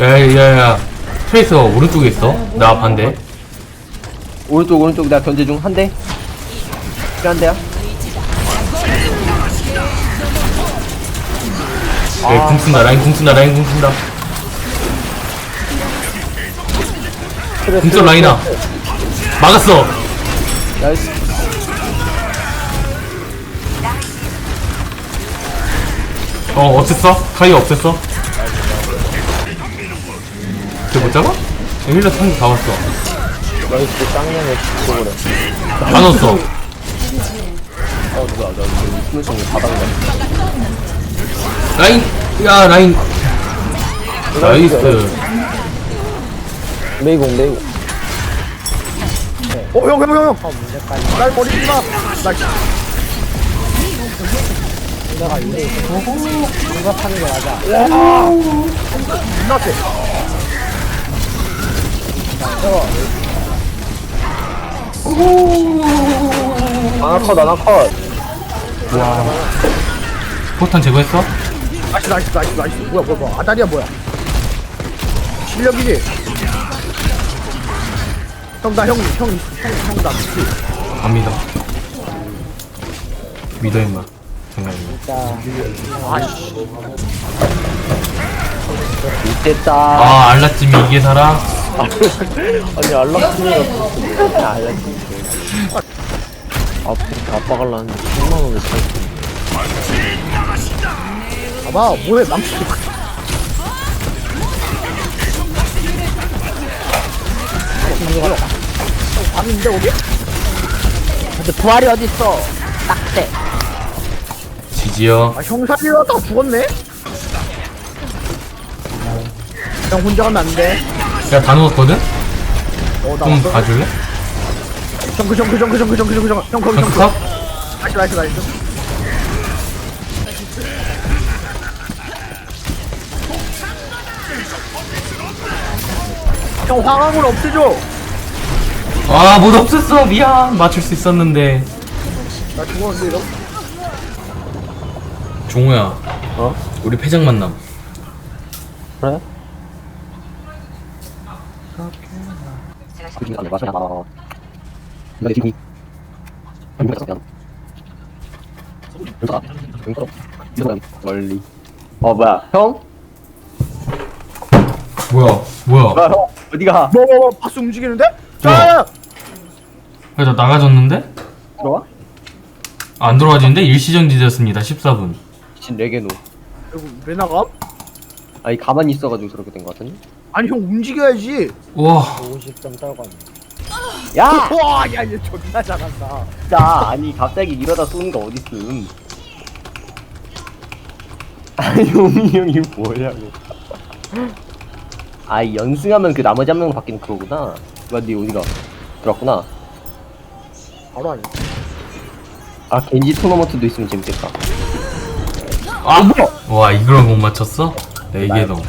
야야야. 트레이서 오른쪽에 있어. 나 반대. 오른쪽 오른쪽 내가 견제 중. 한 대. 한 대야? 야, 궁 쓴다. 라인 궁 쓴다. 라인 궁 쓴다. 궁써 라인아. 막았어. 나이스. 어 없앴어? 카이 없앴어? 쟤못 잡아? 에밀라 상다 왔어 나이스 쌍년의 죽어버려 다 넣었어 어 누가 나 지금 숨을 바닥에 라인 야 라인 나이스 메이공 메이공 어, 형, 형, 형, 형. 날 버리지 마. 나 내가 이래 공격하는 게 맞아 존나 세. 아나컷 아나컷 포탄 제거했어? 나이스, 나이스, 나이스, 나이스. 뭐야, 뭐야, 뭐야. 아다리야, 뭐야. 실력이지? 형, 나 형, 형, 형, 형, 나 미치. 갑니다 믿어 임마 장난이야 아씨. 못됐다 아 알라찜이 이게 살아? 아니 알라스미가 알라스미 아빠 아빠 갈라는데 10만 원을 살지 봐봐, 뭐해, 망치. 밤인데, 어디? 근데 부활이 어딨어 딱대 지지요 아, 형 살리려다가 죽었네? 형 혼자 가면 안 돼. 야다 넣었거든? 어, 나 좀 왔어. 봐줄래? 정크, 정크, 정크, 정크, 정크, 정크, 정크. 정크 정크. 컷? 나이스, 나이스, 나이스. 형, 황황을 없애줘! 아 못 없앴어 미안 맞출 수 있었는데 나 죽었는데, 이거? 종호야 어? 우리 패장 만남 그래? 그중에 안에 마셔 나 근데 지금 안돼 그냥 여기다 여기다 이거 멀리 어 뭐야 형? 뭐야 뭐야 뭐야 형 어디가 뭐, 뭐, 뭐, 바스 움직이는데? 뭐야? 자! 야, 나 나가졌는데? 들어와? 안 들어와지는데 일시정지 되었습니다 14분 미친 레게노 이거 왜 나가? 아니 가만히 있어가지고 저렇게 된 거 같은데? 아니, 형 움직여야지! 와 50점 떨고 야! 와, 야, 얘 존나 잘한다. 진짜 아니 갑자기 이러다 쏘는 거 어딨음 아니 용이 형이 뭐냐고 아 연승하면 그 나머지 한 명 바뀌는 그거구나 맞니 어디가 들어왔구나 바로 아니. 아 겐지 토너먼트도 있으면 재밌겠다 아! 와 이걸 못 맞췄어? 4개 동